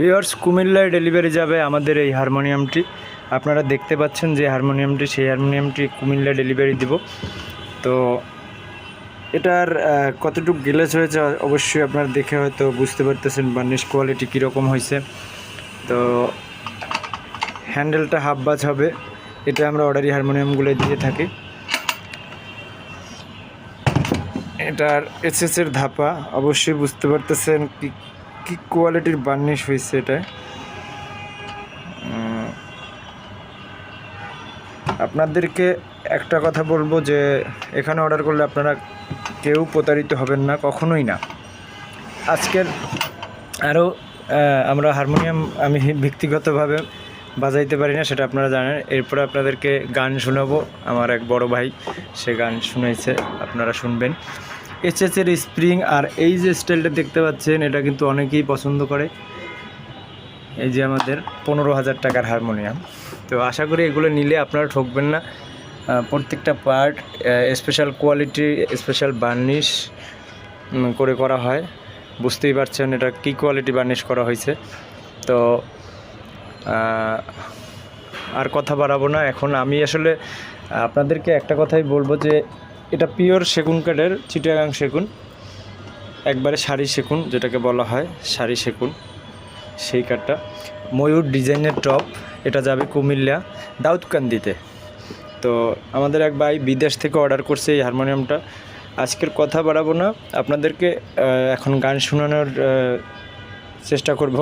Viewers কুমিল্লায় delivery যাবে আমাদের এই হারমোনিয়ামটি। আপনারা দেখতে পাচ্ছেন যে হারমোনিয়ামটি, সেই হারমোনিয়ামটি কুমিল্লা ডেলিভারি দিব। তো এটার কতটুকু গ্লেজ হয়েছে অবশ্যই আপনারা দেখে হয়তো বুঝতে পারতেছেন বার্নিশ কোয়ালিটি কীরকম হয়েছে। তো হ্যান্ডেলটা হাফ বাজ হবে। এটা আমরা অর্ডারি হারমোনিয়ামগুলো দিয়ে থাকি। এটার এসএসের ধাপা, অবশ্যই বুঝতে পারতেছেন কি কি কোয়ালিটির বার্নিশ হয়েছে এটা? আপনাদেরকে একটা কথা বলব যে, এখানে অর্ডার করলে আপনারা কেউ প্রতারিত হবেন না, কখনোই না। আজকের আরও আমরা হারমোনিয়াম আমি ব্যক্তিগতভাবে বাজাইতে পারি না, সেটা আপনারা জানেন। এরপরে আপনাদেরকে গান শোনাবো। আমার এক বড় ভাই, সে গান শুনেছে আপনারা শুনবেন। এইচএসের স্প্রিং আর এই যে স্টাইলটা দেখতে পাচ্ছেন, এটা কিন্তু অনেকেই পছন্দ করে। এই যে আমাদের পনেরো হাজার টাকার হারমোনিয়াম। তো আশা করি এগুলো নিলে আপনারা ঠকবেন না। প্রত্যেকটা part special quality special varnish করে করা হয়। বুঝতেই পারছেন এটা কী কোয়ালিটি বার্নিশ করা হয়েছে। তো আর কথা বাড়াবো না। এখন আমি আসলে আপনাদেরকে একটা কথাই বলব যে এটা পিওর সেগুন কাঠের, চিটাগাং সেগুন। একবারে শাড়ি সেগুন, যেটাকে বলা হয় শাড়ি সেগুন, সেই কাঠটা। ময়ূর ডিজাইনের টপ, এটা যাবে কুমিল্লা, দাউদকান্দিতে। তো আমাদের এক ভাই বিদেশ থেকে অর্ডার করছে এই হারমোনিয়ামটা। আজকের কথা বাড়াবো না, আপনাদেরকে এখন গান শোনানোর চেষ্টা করব।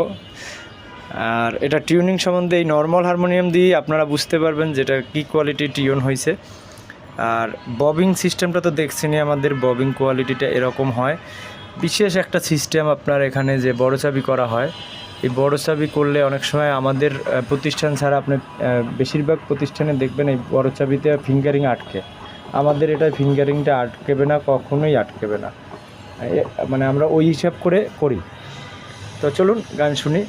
আর এটা টিউনিং সম্বন্ধে এই নর্মাল হারমোনিয়াম দিয়ে আপনারা বুঝতে পারবেন যেটা, কী কোয়ালিটি টিউন হয়েছে আর ববিং সিস্টেমটা তো দেখছেনই, আমাদের ববিং কোয়ালিটিটা এরকম হয়। বিশেষ একটা সিস্টেম আপনার এখানে যে বড় চাবি করা হয়, এই বড় চাবি করলে অনেক সময় আমাদের প্রতিষ্ঠান ছাড়া আপনি বেশিরভাগ প্রতিষ্ঠানে দেখবেন এই বড় চাবিতে ফিঙ্গারিং আটকে। আমাদের এটা ফিঙ্গারিংটা আটকেবে না, কখনোই আটকেবে না। মানে আমরা ওই হিসাব করে করি। তো চলুন, গান শুনি।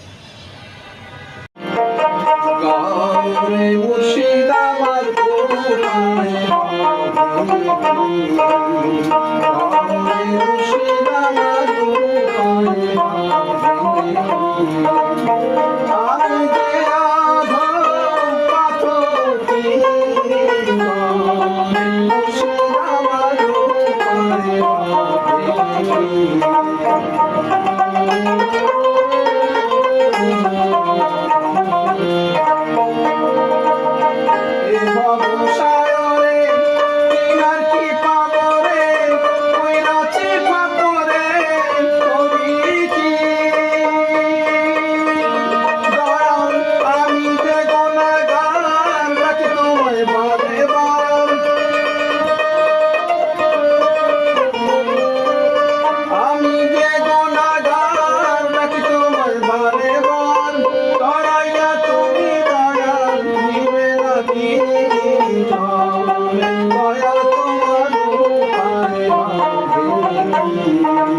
গাওরে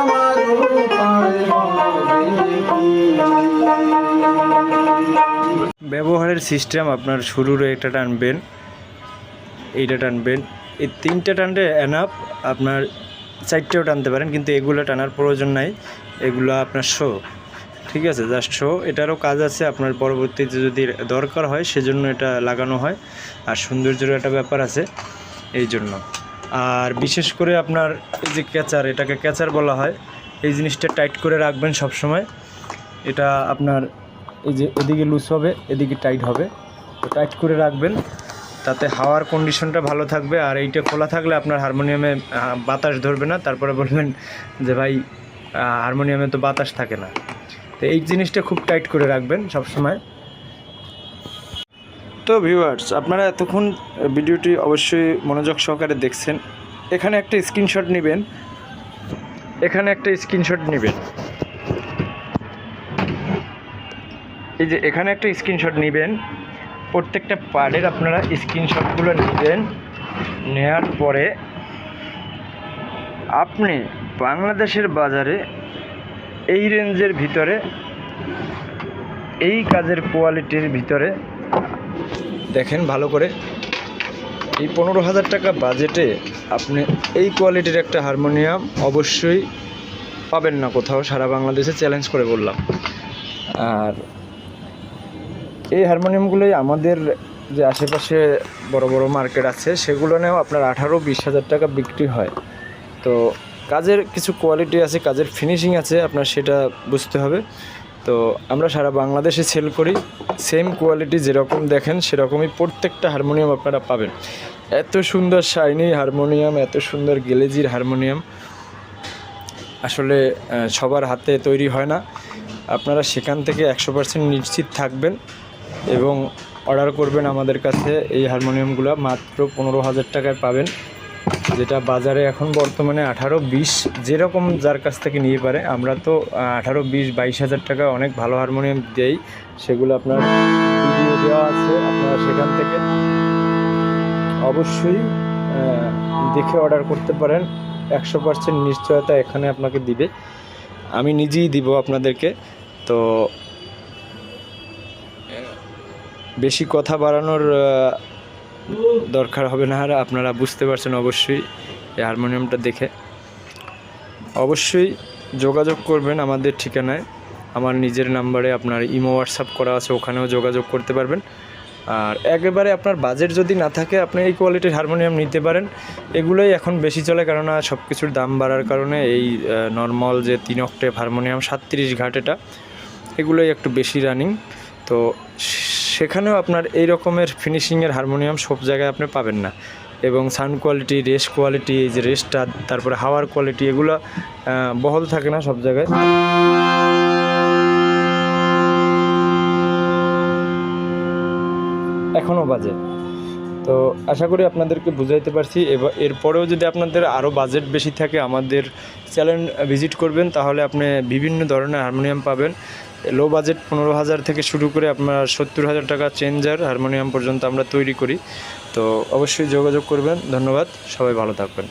ব্যবহারের সিস্টেম আপনার শুরুর এটা টানবেন, এইটা টানবেন। এই তিনটা টানলে এনাফ আপনার চারটেও টানতে পারেন, কিন্তু এগুলো টানার প্রয়োজন নাই, এগুলো আপনার শো ঠিক আছে? জাস্ট শো এটারও কাজ আছে, আপনার পরবর্তীতে যদি দরকার হয়, সেজন্য এটা লাগানো হয়, আর সৌন্দর্যের একটা ব্যাপার আছে, এই জন্য। আর বিশেষ করে আপনার এই যে ক্যাচার এটাকে ক্যাচার বলা হয়, এই জিনিসটা টাইট করে রাখবেন সব সময় এটা আপনার এই যে এদিকে লুজ হবে এদিকে টাইট হবে। তো টাইট করে রাখবেন তাতে হাওয়ার কন্ডিশনটা ভালো থাকবে। আর এইটা খোলা থাকলে আপনার হারমোনিয়ামে বাতাস ধরবে না। তারপরে বলবেন যে ভাই হারমোনিয়ামে তো বাতাস থাকে না। তো এই জিনিসটা খুব টাইট করে রাখবেন সব সময় তো ভিউয়ার্স আপনারা এতক্ষণ ভিডিওটি অবশ্যই মনোযোগ সহকারে দেখছেন। এখানে একটা স্ক্রিনশট নেবেন। এখানে একটা স্ক্রিনশট নেবেন। এই যে এখানে একটা স্ক্রিনশট নেবেন। প্রত্যেকটা পার্টের আপনারা স্ক্রিনশটগুলো নেবেন। নেওয়ার পরে আপনি বাংলাদেশের বাজারে এই রেঞ্জের ভিতরে, এই কাজের কোয়ালিটির ভিতরে দেখেন ভালো করে। এই পনেরো হাজার টাকা বাজেটে আপনি এই কোয়ালিটির একটা হারমোনিয়াম অবশ্যই পাবেন না কোথাও, সারা বাংলাদেশে চ্যালেঞ্জ করে বললাম। আর এই হারমোনিয়ামগুলোই আমাদের যে আশেপাশে বড় বড় মার্কেট আছে, সেগুলো নিয়েও আপনার আঠারো বিশ হাজার টাকা বিক্রি হয়। তো কাজের কিছু কোয়ালিটি আছে, কাজের ফিনিশিং আছে, আপনার সেটা বুঝতে হবে। তো আমরা সারা বাংলাদেশে সেল করি, সেম কোয়ালিটি যেরকম দেখেন, সেরকমই প্রত্যেকটা হারমোনিয়াম আপনারা পাবেন। এত সুন্দর শাইনি হারমোনিয়াম, এত সুন্দর গেলেজির হারমোনিয়াম, আসলে সবার হাতে তৈরি হয় না। আপনারা সেখান থেকে একশো পার্সেন্ট নিশ্চিত থাকবেন। এবং অর্ডার করবেন আমাদের কাছে এই হারমোনিয়ামগুলো মাত্র পনেরো হাজার টাকায় পাবেন, যেটা বাজারে এখন বর্তমানে আঠারো বিশ যেরকম যার কাছ থেকে নিয়ে পারে। আমরা তো আঠারো বিশ বাইশ হাজার টাকা অনেক ভালো হারমোনিয়াম দেই, সেগুলো আপনার ভিডিও দেওয়া আছে, আপনারা সেখান থেকে অবশ্যই দেখে অর্ডার করতে পারেন। একশো পার্সেন্ট নিশ্চয়তা এখানে আপনাকে দিবে। আমি নিজেই দিব আপনাদেরকে। তো বেশি কথা বাড়ানোর দরকার হবে না আর আপনারা বুঝতে পারছেন অবশ্যই এই হারমোনিয়ামটা দেখে। অবশ্যই যোগাযোগ করবেন আমাদের ঠিকানায়। আমার নিজের নাম্বারে আপনার ইমো, হোয়াটসঅ্যাপ করা আছে, ওখানেও যোগাযোগ করতে পারবেন। আর একেবারে আপনার বাজেট যদি না থাকে, আপনি এই কোয়ালিটির হারমোনিয়াম নিতে পারেন। এগুলোই এখন বেশি চলে কেননা সব কিছুর দাম বাড়ার কারণে এই নর্মাল যে তিন অক্টেভ হারমোনিয়াম, সাতত্রিশ ঘাট এটা এগুলোই একটু বেশি রানিং তো সেখানেও আপনার এই রকমের ফিনিশিংয়ের হারমোনিয়াম সব জায়গায় আপনি পাবেন না। এবং সাউন্ড কোয়ালিটি রেস কোয়ালিটি এই যে রেসটা তারপরে হাওয়ার কোয়ালিটি এগুলো বহল থাকে না সব জায়গায়। এখনও বাজে। তো আশা করি আপনাদেরকে বুঝাইতে পারছি। এবার এরপরেও যদি আপনাদের আরও বাজেট বেশি থাকে, আমাদের চ্যানেল ভিজিট করবেন, তাহলে আপনি বিভিন্ন ধরনের হারমোনিয়াম পাবেন। লো বাজেট পনেরো হাজার থেকে শুরু করে আপনার সত্তর হাজার টাকা চেঞ্জার হারমোনিয়াম পর্যন্ত আমরা তৈরি করি। তো অবশ্যই যোগাযোগ করবেন। ধন্যবাদ। সবাই ভালো থাকবেন।